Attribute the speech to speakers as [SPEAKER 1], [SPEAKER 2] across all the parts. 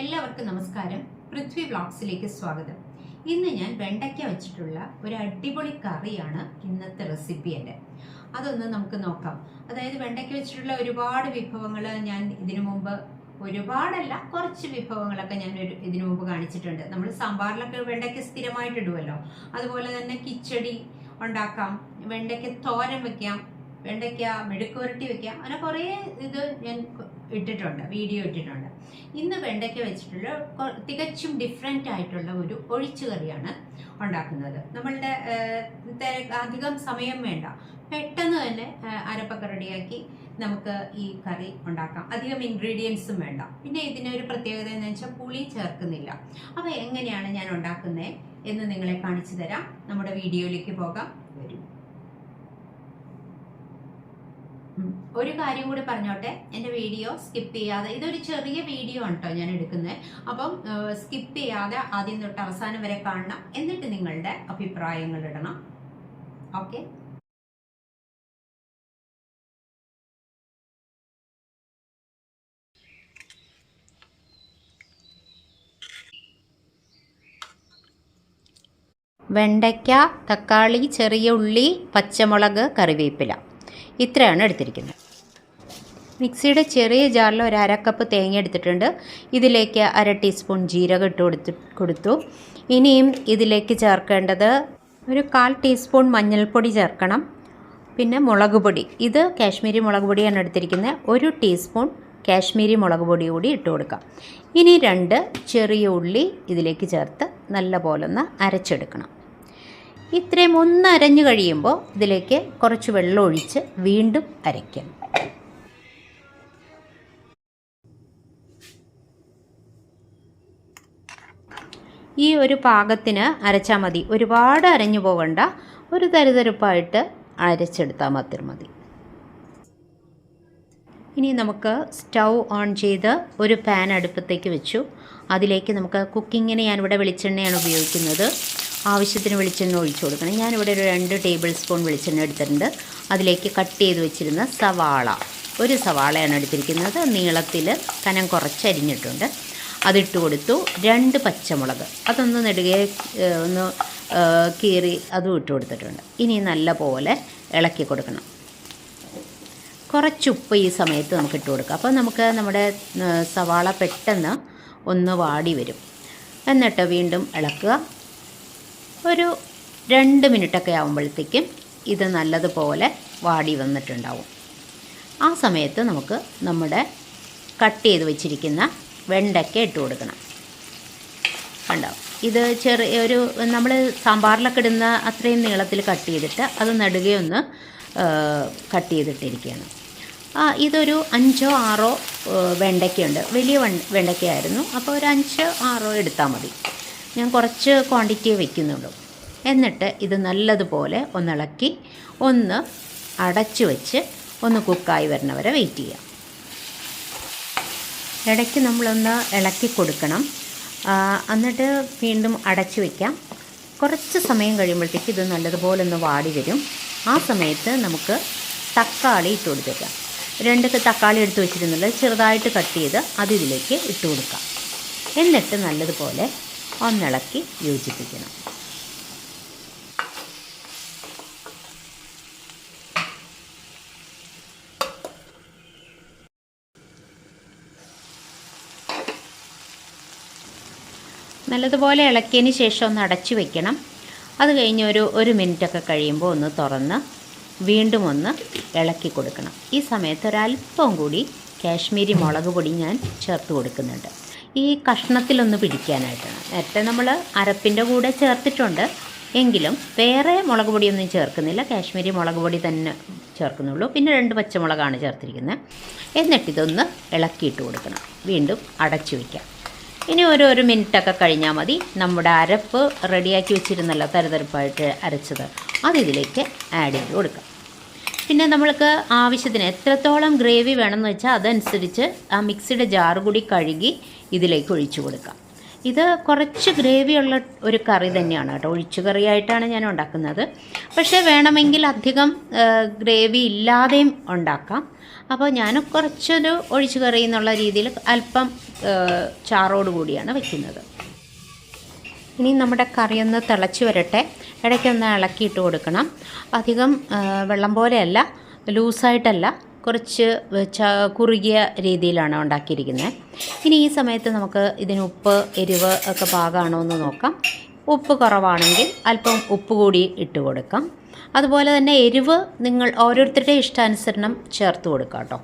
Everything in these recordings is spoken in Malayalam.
[SPEAKER 1] എല്ലാവർക്കും നമസ്കാരം. പൃഥ്വി വ്ളോഗ്സിലേക്ക് സ്വാഗതം. ഇന്ന് ഞാൻ വെണ്ടയ്ക്ക വെച്ചിട്ടുള്ള ഒരു അടിപൊളി കറിയാണ് ഇന്നത്തെ റെസിപ്പി എന്റെ. അതൊന്ന് നമുക്ക് നോക്കാം. അതായത് വെണ്ടയ്ക്ക വെച്ചിട്ടുള്ള ഒരുപാട് വിഭവങ്ങൾ ഞാൻ ഇതിനു മുമ്പ് ഒരുപാടല്ല കുറച്ച് വിഭവങ്ങളൊക്കെ ഞാൻ ഒരു ഇതിനു മുമ്പ് കാണിച്ചിട്ടുണ്ട്. നമ്മൾ സാമ്പാറിലൊക്കെ വെണ്ടയ്ക്ക സ്ഥിരമായിട്ട് ഇടുമല്ലോ അതുപോലെ തന്നെ കിച്ചടി ഉണ്ടാക്കാം വെണ്ടയ്ക്ക തോരൻ വെക്കാം വെണ്ടയ്ക്ക മെഴുക്ക് പുരട്ടി വെക്കാം അങ്ങനെ കുറേ ഇത് ഞാൻ ഇട്ടിട്ടുണ്ട് വീഡിയോ ഇട്ടിട്ടുണ്ട്. ഇന്ന് വെണ്ടയ്ക്ക വെച്ചിട്ടുള്ള തികച്ചും ഡിഫറെന്റ് ആയിട്ടുള്ള ഒരു ഒഴിച്ചു കറിയാണ് ഉണ്ടാക്കുന്നത്. നമ്മളുടെ അധികം സമയം വേണ്ട. പെട്ടെന്ന് തന്നെ അരപ്പക്ക റെഡിയാക്കി നമുക്ക് ഈ കറി ഉണ്ടാക്കാം. അധികം ഇൻഗ്രീഡിയൻസും വേണ്ട. പിന്നെ ഇതിനൊരു പ്രത്യേകത എന്ന് വെച്ചാൽ പുളി ചേർക്കുന്നില്ല. അപ്പോൾ എങ്ങനെയാണ് ഞാൻ ഉണ്ടാക്കുന്നത് എന്ന് നിങ്ങളെ കാണിച്ചു തരാം. നമ്മുടെ വീഡിയോയിലേക്ക് പോകാം വരും ഉം. ഒരു കാര്യം കൂടി പറഞ്ഞോട്ടെ. എന്റെ വീഡിയോ സ്കിപ്പ് ചെയ്യാതെ ഇതൊരു ചെറിയ വീഡിയോ ആണ് കേട്ടോ ഞാൻ എടുക്കുന്നത്. അപ്പം സ്കിപ്പ് ചെയ്യാതെ ആദ്യം തൊട്ട് അവസാനം വരെ കാണണം. എന്നിട്ട് നിങ്ങളുടെ അഭിപ്രായങ്ങൾ ഇടണം. ഓക്കെ? വെണ്ടയ്ക്ക തക്കാളി ചെറിയ ഉള്ളി പച്ചമുളക് കറിവേപ്പില. ഇത്രയാണ് എടുത്തിരിക്കുന്നത്. മിക്സിയുടെ ചെറിയ ജാറിൽ ഒരു അരക്കപ്പ് കപ്പ് തേങ്ങ എടുത്തിട്ടുണ്ട്. ഇതിലേക്ക് അര ടീസ്പൂൺ ജീരകം ഇട്ട് കൊടുത്ത് കൊടുത്തു. ഇനിയും ഇതിലേക്ക് ചേർക്കേണ്ടത് ഒരു കാൽ ടീസ്പൂൺ മഞ്ഞൾപ്പൊടി ചേർക്കണം. പിന്നെ മുളക് പൊടി. ഇത് കാശ്മീരി മുളക് പൊടിയാണ് എടുത്തിരിക്കുന്നത്. ഒരു ടീസ്പൂൺ കാശ്മീരി മുളക് പൊടി കൂടി ഇട്ട് കൊടുക്കാം. ഇനി രണ്ട് ചെറിയ ഉള്ളി ഇതിലേക്ക് ചേർത്ത് നല്ല പോലൊന്ന് അരച്ചെടുക്കണം. ഇത്രയും ഒന്ന് അരഞ്ഞു കഴിയുമ്പോൾ ഇതിലേക്ക് കുറച്ച് വെള്ളം ഒഴിച്ച് വീണ്ടും അരയ്ക്കണം ഈ ഒരു പാകത്തിന് അരച്ചാൽ മതി. ഒരുപാട് അരഞ്ഞു പോകണ്ട. ഒരു തരുതരുപ്പായിട്ട് അരച്ചെടുത്താൽ മാത്രം മതി. ഇനി നമുക്ക് സ്റ്റൗ ഓൺ ചെയ്ത് ഒരു പാൻ അടുപ്പത്തേക്ക് വെച്ചു. അതിലേക്ക് നമുക്ക് കുക്കിങ്ങിന് ഞാനിവിടെ വെളിച്ചെണ്ണയാണ് ഉപയോഗിക്കുന്നത്. ആവശ്യത്തിന് വെളിച്ചെണ്ണ ഒഴിച്ചു കൊടുക്കണം. ഞാനിവിടെ ഒരു രണ്ട് ടേബിൾ സ്പൂൺ വെളിച്ചെണ്ണ എടുത്തിട്ടുണ്ട്. അതിലേക്ക് കട്ട് ചെയ്ത് വെച്ചിരുന്ന സവാള. ഒരു സവാളയാണ് എടുത്തിരിക്കുന്നത്. നീളത്തിൽ കനം കുറച്ച് അരിഞ്ഞിട്ടുണ്ട്. അതിട്ട് കൊടുത്തു. രണ്ട് പച്ചമുളക്. അതൊന്ന് നെടുകെ ഒന്ന് കീറി അതും ഇട്ട് കൊടുത്തിട്ടുണ്ട്. ഇനി നല്ല പോലെ ഇളക്കി കൊടുക്കണം. കുറച്ചുപ്പ് ഈ സമയത്ത് നമുക്ക് ഇട്ട് കൊടുക്കാം. അപ്പോൾ നമുക്ക് നമ്മുടെ സവാള പെട്ടെന്ന് ഒന്ന് വാടി വരും. എന്നിട്ട് വീണ്ടും ഇളക്കുക. ഒരു രണ്ട് മിനിറ്റൊക്കെ ആകുമ്പോഴത്തേക്കും ഇത് നല്ലതുപോലെ വാടി വന്നിട്ടുണ്ടാവും. ആ സമയത്ത് നമുക്ക് നമ്മുടെ കട്ട് ചെയ്ത് വെച്ചിരിക്കുന്ന വെണ്ടയ്ക്ക ഇട്ട് കൊടുക്കണം. കണ്ടോ? ഇത് ചെറിയ ഒരു നമ്മൾ സാമ്പാറിലൊക്കെ ഇടുന്ന അത്രയും നീളത്തിൽ കട്ട് ചെയ്തിട്ട് അത് നടുകയൊന്ന് കട്ട് ചെയ്തിട്ടിരിക്കുകയാണ്. ഇതൊരു അഞ്ചോ ആറോ വെണ്ടയ്ക്കയുണ്ട് വലിയ വെണ്ടയ്ക്കയായിരുന്നു അപ്പോൾ ഒരു അഞ്ചോ ആറോ എടുത്താൽ മതി. ഞാൻ കുറച്ച് ക്വാണ്ടിറ്റിയെ വയ്ക്കുന്നുള്ളൂ എന്നിട്ട് ഇത് നല്ലതുപോലെ ഒന്നിളക്കി ഒന്ന് അടച്ചു വെച്ച് ഒന്ന് കുക്കായി വരണവരെ വെയിറ്റ് ചെയ്യാം. ഇടയ്ക്ക് നമ്മളൊന്ന് ഇളക്കി കൊടുക്കണം. എന്നിട്ട് വീണ്ടും അടച്ചു വയ്ക്കാം കുറച്ച് സമയം കഴിയുമ്പോഴത്തേക്ക് ഇത് നല്ലതുപോലെ ഒന്ന് വാടി വരും. ആ സമയത്ത് നമുക്ക് തക്കാളി ഇട്ട് കൊടുത്തേക്കാം. രണ്ട് തക്കാളി എടുത്ത് വെച്ചിരുന്നുള്ളത് ചെറുതായിട്ട് കട്ട് ചെയ്ത് അതിലേക്ക് ഇട്ട് കൊടുക്കാം. എന്നിട്ട് നല്ലതുപോലെ ഒന്നിളക്കി യോജിപ്പിക്കണം. നല്ലതുപോലെ ഇളക്കിയതിന് ശേഷം ഒന്ന് അടച്ചു വയ്ക്കണം അത് കഴിഞ്ഞ് ഒരു ഒരു മിനിറ്റൊക്കെ കഴിയുമ്പോൾ ഒന്ന് തുറന്ന് വീണ്ടും ഒന്ന് ഇളക്കി കൊടുക്കണം. ഈ സമയത്ത് ഒരല്പം കൂടി കാശ്മീരി മുളക് പൊടി ഞാൻ ചേർത്ത് കൊടുക്കുന്നുണ്ട്. ഈ കഷ്ണത്തിലൊന്ന് പിടിക്കാനായിട്ടാണ് നേരത്തെ നമ്മൾ അരപ്പിന്റെ കൂടെ ചേർത്തിട്ടുണ്ട്. എങ്കിലും വേറെ മുളക് പൊടിയൊന്നും ചേർക്കുന്നില്ല. കാശ്മീരി മുളക് പൊടി തന്നെ ചേർക്കുന്നുള്ളൂ. പിന്നെ രണ്ട് പച്ചമുളകാണ് ചേർത്തിരിക്കുന്നത്. എന്നിട്ടിതൊന്ന് ഇളക്കിയിട്ട് കൊടുക്കണം. വീണ്ടും അടച്ചു വയ്ക്കാം ഇനി ഒരു ഒരു മിനിറ്റൊക്കെ കഴിഞ്ഞാൽ മതി. നമ്മുടെ അരപ്പ് റെഡിയാക്കി വെച്ചിരുന്നല്ലോ തരതരപ്പായിട്ട് അരച്ചത്. അതിതിലേക്ക് ആഡ് ചെയ്ത് കൊടുക്കാം. പിന്നെ നമ്മൾക്ക് ആവശ്യത്തിന് എത്രത്തോളം ഗ്രേവി വേണമെന്ന് വെച്ചാൽ അതനുസരിച്ച് ആ മിക്സിയുടെ ജാർ കൂടി കഴുകി ഇതിലേക്ക് ഒഴിച്ചു കൊടുക്കാം. ഇത് കുറച്ച് ഗ്രേവിയുള്ള ഒരു കറി തന്നെയാണ് കേട്ടോ. ഒഴിച്ചു കറിയായിട്ടാണ് ഞാൻ ഉണ്ടാക്കുന്നത്. പക്ഷേ വേണമെങ്കിൽ അധികം ഗ്രേവി ഇല്ലാതെയും ഉണ്ടാക്കാം. അപ്പോൾ ഞാൻ കുറച്ചൊരു ഒഴിച്ചു കറി എന്നുള്ള രീതിയിൽ അല്പം ചാറോട് കൂടിയാണ് വയ്ക്കുന്നത് ഇനി നമ്മുടെ കറിയൊന്ന് തിളച്ച് വരട്ടെ. ഇടയ്ക്കൊന്ന് ഇളക്കിയിട്ട് കൊടുക്കണം. അധികം വെള്ളം പോലെയല്ല ലൂസായിട്ടല്ല കുറച്ച് ച കുറുകിയ രീതിയിലാണ് ഉണ്ടാക്കിയിരിക്കുന്നത്. ഇനി ഈ സമയത്ത് നമുക്ക് ഇതിന് ഉപ്പ് എരിവ് ഒക്കെ പാകമാണോ എന്ന് നോക്കാം. ഉപ്പ് കുറവാണെങ്കിൽ അല്പം ഉപ്പ് കൂടി ഇട്ട് കൊടുക്കാം. അതുപോലെ തന്നെ എരിവ് നിങ്ങൾ ഓരോരുത്തരുടെ ഇഷ്ടാനുസരണം ചേർത്ത് കൊടുക്കാം കേട്ടോ.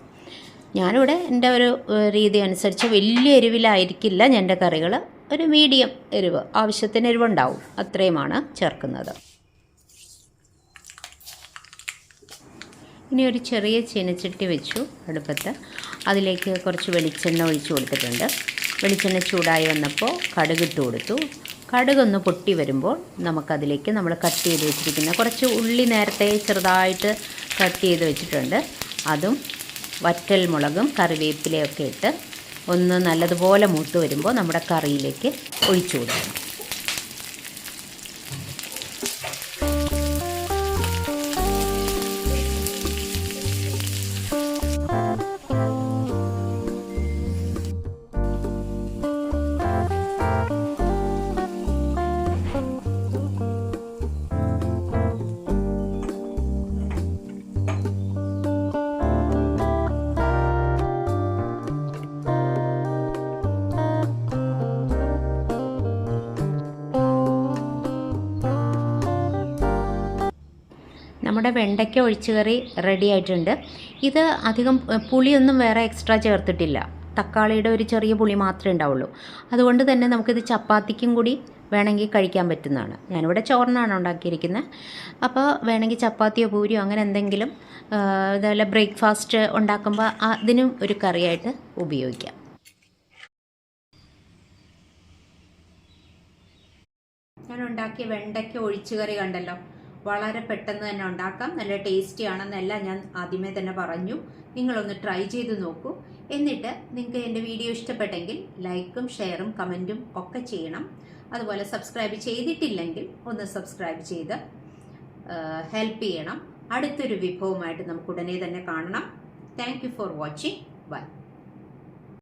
[SPEAKER 1] ഞാനിവിടെ എന്റെ ഒരു രീതി അനുസരിച്ച് വലിയ എരിവിലായിരിക്കില്ല എന്റെ കറികൾ ഒരു മീഡിയം എരിവ് ആവശ്യത്തിന് എരിവുണ്ടാവും. അത്രയുമാണ് ചേർക്കുന്നത്. ഇനി ഒരു ചെറിയ ചീനച്ചട്ടി വെച്ചു അടുപ്പത്ത്. അതിലേക്ക് കുറച്ച് വെളിച്ചെണ്ണ ഒഴിച്ചു കൊടുത്തിട്ടുണ്ട്. വെളിച്ചെണ്ണ ചൂടായി വന്നപ്പോൾ കടുകിട്ട് കൊടുത്തു. കടുകൊന്ന് പൊട്ടി വരുമ്പോൾ നമുക്കതിലേക്ക് നമ്മൾ കട്ട് ചെയ്ത് വെച്ചിരിക്കുന്ന കുറച്ച് ഉള്ളി നേരത്തെ ചെറുതായിട്ട് കട്ട് ചെയ്ത് വെച്ചിട്ടുണ്ട്. അതും വറ്റൽ മുളകും കറിവേപ്പിലയൊക്കെ ഇട്ട് ഒന്ന് നല്ലതുപോലെ മൂത്ത് വരുമ്പോൾ നമ്മുടെ കറിയിലേക്ക് ഒഴിച്ചു കൊടുക്കണം നമ്മുടെ വെണ്ടയ്ക്ക ഒഴിച്ചുകറി റെഡി ആയിട്ടുണ്ട്. ഇത് അധികം പുളിയൊന്നും വേറെ എക്സ്ട്രാ ചേർത്തിട്ടില്ല. തക്കാളിയുടെ ഒരു ചെറിയ പുളി മാത്രമേ ഉണ്ടാവുള്ളൂ. അതുകൊണ്ട് തന്നെ നമുക്കിത് ചപ്പാത്തിക്കും കൂടി വേണമെങ്കിൽ കഴിക്കാൻ പറ്റുന്നതാണ്. ഞാനിവിടെ ചോറിനാണ് ഉണ്ടാക്കിയിരിക്കുന്നത്. അപ്പോൾ വേണമെങ്കിൽ ചപ്പാത്തിയോ പൂരിയോ അങ്ങനെ എന്തെങ്കിലും ഇതുപോലെ ബ്രേക്ക്ഫാസ്റ്റ് ഉണ്ടാക്കുമ്പോൾ അതിനും ഒരു കറിയായിട്ട് ഉപയോഗിക്കാം. ഞാൻ ഉണ്ടാക്കിയ വെണ്ടയ്ക്ക ഒഴിച്ചുകറി കണ്ടല്ലോ. വളരെ പെട്ടെന്ന് തന്നെ ഉണ്ടാക്കാം. നല്ല ടേസ്റ്റി ആണെന്നെല്ലാം ഞാൻ ആദ്യമേ തന്നെ പറഞ്ഞു. നിങ്ങളൊന്ന് ട്രൈ ചെയ്ത് നോക്കൂ. എന്നിട്ട് നിങ്ങൾക്ക് എന്റെ വീഡിയോ ഇഷ്ടപ്പെട്ടെങ്കിൽ ലൈക്കും ഷെയറും കമന്റും ഒക്കെ ചെയ്യണം. അതുപോലെ സബ്സ്ക്രൈബ് ചെയ്തിട്ടില്ലെങ്കിൽ ഒന്ന് സബ്സ്ക്രൈബ് ചെയ്ത് ഹെൽപ്പ് ചെയ്യണം. അടുത്തൊരു വിഭവമായിട്ട് നമുക്ക് ഉടനെ തന്നെ കാണണം. Thank for watching bye